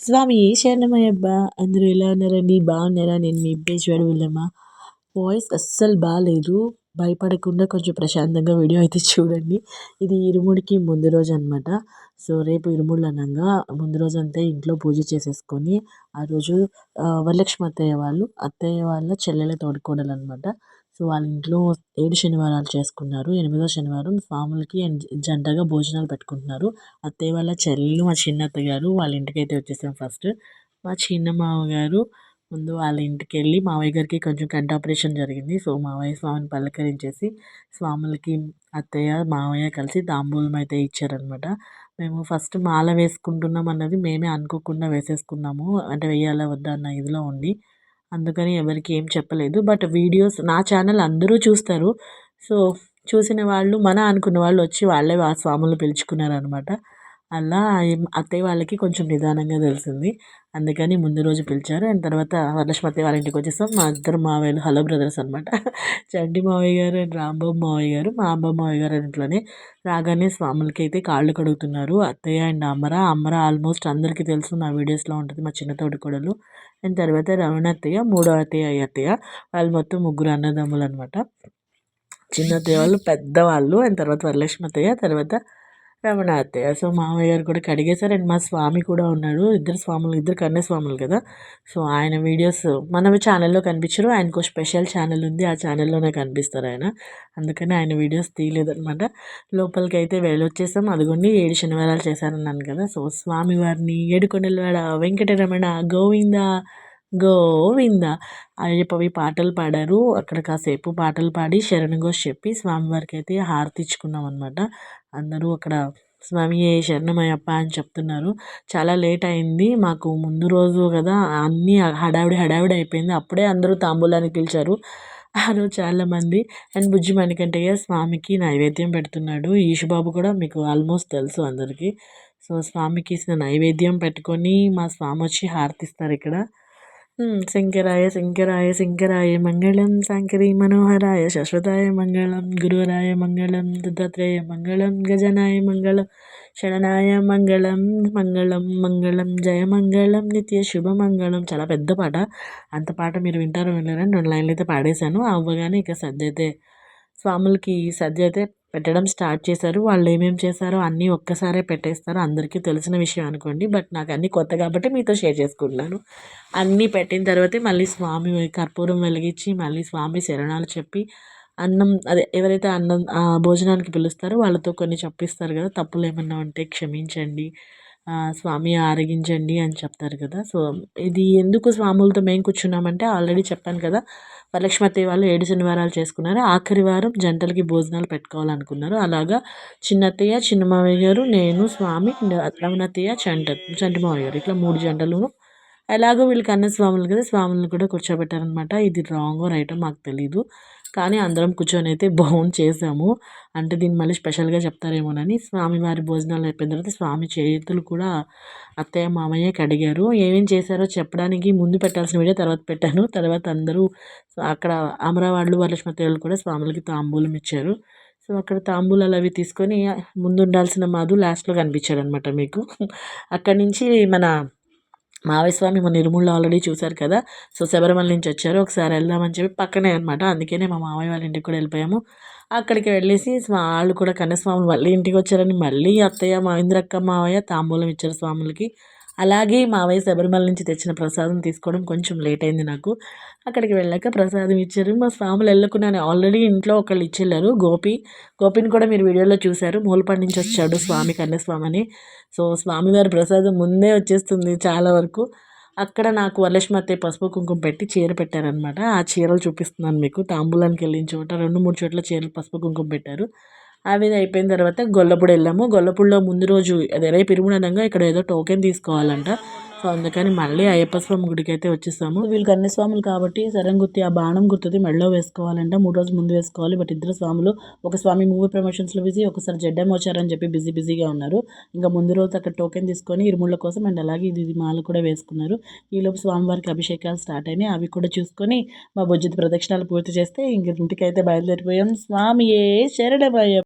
స్వామి ఏ శరణమయ్యబ్బా అందరూ ఎలా ఉన్నారండి? బాగున్నారా? నేను మీ బేజ్వాడ వెళ్ళమ్మా. వాయిస్ అస్సలు బాగాలేదు భయపడకుండా కొంచెం ప్రశాంతంగా వీడియో అయితే చూడండి. ఇది ఇరుముడికి ముందు రోజు అనమాట సో రేపు ఇరుముళ్ళు అనగా ముందు రోజు అంతా ఇంట్లో పూజ చేసేసుకొని ఆ రోజు వరలక్ష్మి అత్తయ్య వాళ్ళు అత్తయ్య వాళ్ళ చెల్లెల తోడుకోడలు అనమాట సో వాళ్ళ ఇంట్లో ఏడు శనివారాలు చేసుకున్నారు. ఎనిమిదో శనివారం స్వాములకి జంటగా భోజనాలు పెట్టుకుంటున్నారు. అత్తయ్య వాళ్ళ చెల్లెలు మా చిన్నత్త గారు వాళ్ళ ఇంటికి అయితే వచ్చేసాం ఫస్ట్. మా చిన్న మామగారు ముందు వాళ్ళ ఇంటికి వెళ్ళి మావయ్య గారికి కొంచెం కంటి ఆపరేషన్ జరిగింది. సో మావయ్య స్వామిని పలకరించేసి స్వాములకి అత్తయ్య మావయ్య కలిసి తాంబూలం అయితే ఇచ్చారనమాట మేము ఫస్ట్ మాల వేసుకుంటున్నాం అన్నది మేమే అనుకోకుండా వేసేసుకున్నాము. అంటే వేయాలా వద్దా అన్న ఇదిలో ఉండి అందుకని ఎవరికి ఏం చెప్పలేదు. బట్ వీడియోస్ నా ఛానల్ అందరూ చూస్తారు. సో చూసిన వాళ్ళు మన అనుకున్న వాళ్ళు వచ్చి వాళ్ళే ఆ స్వాములు పిలుచుకున్నారనమాట అలా అత్తయ్య వాళ్ళకి కొంచెం నిదానంగా తెలిసింది. అందుకని ముందు రోజు పిలిచారు. అండ్ తర్వాత వరలక్ష్మి అత్తయ్య వాళ్ళ ఇంటికి వచ్చేసాం. మా ఇద్దరు మావయ్యలు హలో బ్రదర్స్ అనమాట చండి మావయ్య గారు అండ్ రాంబాబు మావయ్య గారు. మా అమ్మ మావయ్య గారు ఇంట్లోనే రాగానే స్వాములకి అయితే కాళ్ళు కడుగుతున్నారు. అత్తయ్య అండ్ అమ్మర అమ్మర ఆల్మోస్ట్ అందరికీ తెలుసు నా వీడియోస్లో ఉంటుంది మా చిన్న తోటి కొడలు. అండ్ తర్వాత రమణ అత్తయ్య మూడో అత్తయ్య అత్తయ్య. వాళ్ళు మొత్తం ముగ్గురు అన్నదమ్ములు అనమాట చిన్న అత్తయ్య వాళ్ళు పెద్దవాళ్ళు. అండ్ తర్వాత వరలక్ష్మి అత్తయ్య తర్వాత రమణ అత్తయ్య సో మామయ్య గారు కూడా కడిగేశారు. అండ్ మా స్వామి కూడా ఉన్నాడు. ఇద్దరు స్వాములు ఇద్దరు కన్య స్వాములు కదా. సో ఆయన వీడియోస్ మన ఛానల్లో కనిపించరు. ఆయనకు స్పెషల్ ఛానల్ ఉంది. ఆ ఛానల్లోనే కనిపిస్తారు ఆయన. అందుకని ఆయన వీడియోస్ తీయలేదనమాట లోపలికి అయితే వెళ్ళొచ్చేసాం. అదిగోండి ఏడు శనివారాలు చేశారన్నాను కదా. సో స్వామివారిని ఏడుకొండలవాడ వెంకటరమణ గోవింద గోవింద. అయ్యప్పవి పాటలు పాడారు. అక్కడ కాసేపు పాటలు పాడి శరణఘోష్ చెప్పి స్వామివారికి అయితే హారతి ఇచ్చుకున్నాం అనమాట అందరూ అక్కడ స్వామి శరణమయ్యప్ప అని చెప్తున్నారు. చాలా లేట్ అయింది. మాకు ముందు రోజు కదా అన్నీ హడావిడి హడావిడి అయిపోయింది. అప్పుడే అందరూ తాంబూలానికి పిలిచారు. ఆ రోజు చాలామంది అండ్ బుజ్జి మణికంటయ్య స్వామికి నైవేద్యం పెడుతున్నాడు. ఈశుబాబు కూడా మీకు ఆల్మోస్ట్ తెలుసు అందరికీ. సో స్వామికి నైవేద్యం పెట్టుకొని మా స్వామి వచ్చి హారతిస్తారు ఇక్కడ. శంకరాయ శంకరాయ శంకరాయ మంగళం శాంకరీ మనోహరాయ శాశ్వతాయ మంగళం గురువరాయ మంగళం దత్తాత్రేయ మంగళం గజనాయ మంగళం శరణాయ మంగళం మంగళం మంగళం జయ మంగళం నిత్య శుభ మంగళం చాలా పెద్ద పాట. అంత పాట మీరు వింటారో వినలేరని రెండు లైన్లు అయితే పాడేశాను. అవ్వగానే ఇక సద్య అయితే స్వాములకి సద్య అయితే పెట్టడం స్టార్ట్ చేశారు. వాళ్ళు ఏమేమి చేశారో అన్నీ ఒక్కసారే పెట్టేస్తారు. అందరికీ తెలిసిన విషయం అనుకోండి. బట్ నాకు అన్నీ కొత్త కాబట్టి మీతో షేర్ చేసుకుంటున్నాను. అన్నీ పెట్టిన తర్వాతే మళ్ళీ స్వామి కర్పూరం వెలిగించి మళ్ళీ స్వామి శరణాలు చెప్పి అన్నం అదే ఎవరైతే అన్నం భోజనానికి పిలుస్తారో వాళ్ళతో కొన్ని చెప్పిస్తారు కదా. తప్పులు ఏమన్నా ఉంటే క్షమించండి. స్వామి ఆరగించండి అని చెప్తారు కదా. సో ఇది ఎందుకు స్వాములతో మేము కూర్చున్నామంటే ఆల్రెడీ చెప్పాను కదా వరలక్ష్మతి వాళ్ళు ఏడు శనివారాలు చేసుకున్నారు. ఆఖరి వారం జంటలకి భోజనాలు పెట్టుకోవాలనుకున్నారు. అలాగా చిన్నత్తయ్య చిన్నమావయ్య గారు నేను స్వామి రమణత్తయ్య చంట చంటిమావయ్య గారు. ఇట్లా మూడు జంటలు. ఎలాగో వీళ్ళకి అన్న స్వాములు కదా స్వాములను కూడా కూర్చోబెట్టారనమాట ఇది రాంగో రైటో మాకు తెలీదు. కానీ అందరం కూర్చొని అయితే బౌన్ చేసాము. అంటే దీన్ని మళ్ళీ స్పెషల్గా చెప్తారేమోనని స్వామివారి భోజనాలు అయిపోయిన తర్వాత స్వామి చేతులు కూడా అత్తయ్య మామయ్య కడిగారు. ఏమేం చేశారో చెప్పడానికి ముందు పెట్టాల్సిన వీడియో తర్వాత పెట్టాను. తర్వాత అందరూ అక్కడ అమరావాళ్ళు వరలక్ష్మి కూడా స్వాములకి తాంబూలం ఇచ్చారు. సో అక్కడ తాంబూలాలు అవి తీసుకొని ముందు ఉండాల్సిన మాధు లాస్ట్లో కనిపించాడు అనమాట మీకు. అక్కడి నుంచి మన మావస్వామి మన నిర్మూల ఆల్రెడీ చూశారు కదా? సో శబరిమల నుంచి వచ్చారు. ఒకసారి వెళ్దామని చెప్పి పక్కనే అనమాట అందుకనే మా మామయ్య వాళ్ళ ఇంటికి కూడా వెళ్ళిపోయాము. అక్కడికి వెళ్ళేసి వాళ్ళు కూడా కన్యస్వాములు మళ్ళీ ఇంటికి వచ్చారని మళ్ళీ అత్తయ్య మహేంద్రక్క మావయ్య తాంబూలం ఇచ్చారు స్వాములకి. అలాగే మావయ్య శబరిమల నుంచి తెచ్చిన ప్రసాదం తీసుకోవడం కొంచెం లేట్ అయింది నాకు. అక్కడికి వెళ్ళాక ప్రసాదం ఇచ్చారు. మా స్వాములు వెళ్ళకున్నాను ఆల్రెడీ ఇంట్లో ఒకళ్ళు ఇచ్చెళ్ళారు. గోపి గోపిని కూడా మీరు వీడియోలో చూశారు. మూలపాటి నుంచి వచ్చాడు స్వామి కన్యస్వామి అని సో స్వామివారి ప్రసాదం ముందే వచ్చేస్తుంది చాలా వరకు. అక్కడ నాకు వరలక్ష్మి అత్తయ్య పసుపు కుంకుమ పెట్టి చీర పెట్టారనమాట ఆ చీరలు చూపిస్తున్నాను మీకు. తాంబూలానికి వెళ్ళిన చోట రెండు మూడు చోట్ల చీరలు పసుపు కుంకుమ పెట్టారు. అవి అయిపోయిన తర్వాత గొల్లపూడి వెళ్ళాము. గొల్లపూడిలో ముందు రోజు అదే రేపు ఇరుముడనంగా ఇక్కడ ఏదో టోకెన్ తీసుకోవాలంట. సో అందుకని మళ్ళీ అయ్యప్ప స్వామి గుడికి అయితే వచ్చేసాము. వీళ్ళు కన్య స్వాములు కాబట్టి సరంగుర్తి ఆ బాణం గుర్తుంది మెడలో వేసుకోవాలంట. మూడు రోజులు ముందు వేసుకోవాలి. బట్ ఇద్దరు స్వాములు ఒక స్వామి మూవీ ప్రమోషన్స్లో బిజీ ఒకసారి జడ్డం వచ్చారని చెప్పి బిజీ బిజీగా ఉన్నారు. ఇంకా ముందు రోజు అక్కడ టోకెన్ తీసుకొని ఇరుముళ్ళ కోసం అండ్ అలాగే ఇది మాల కూడా వేసుకున్నారు. ఈలోపు స్వామివారికి అభిషేకాలు స్టార్ట్ అయినాయి. అవి కూడా చూసుకొని మా బుజ్జిత ప్రదక్షిణాలు పూర్తి చేస్తే ఇంక ఇంటికైతే బయలుదేరిపోయాం. స్వామియే శరణమయ్య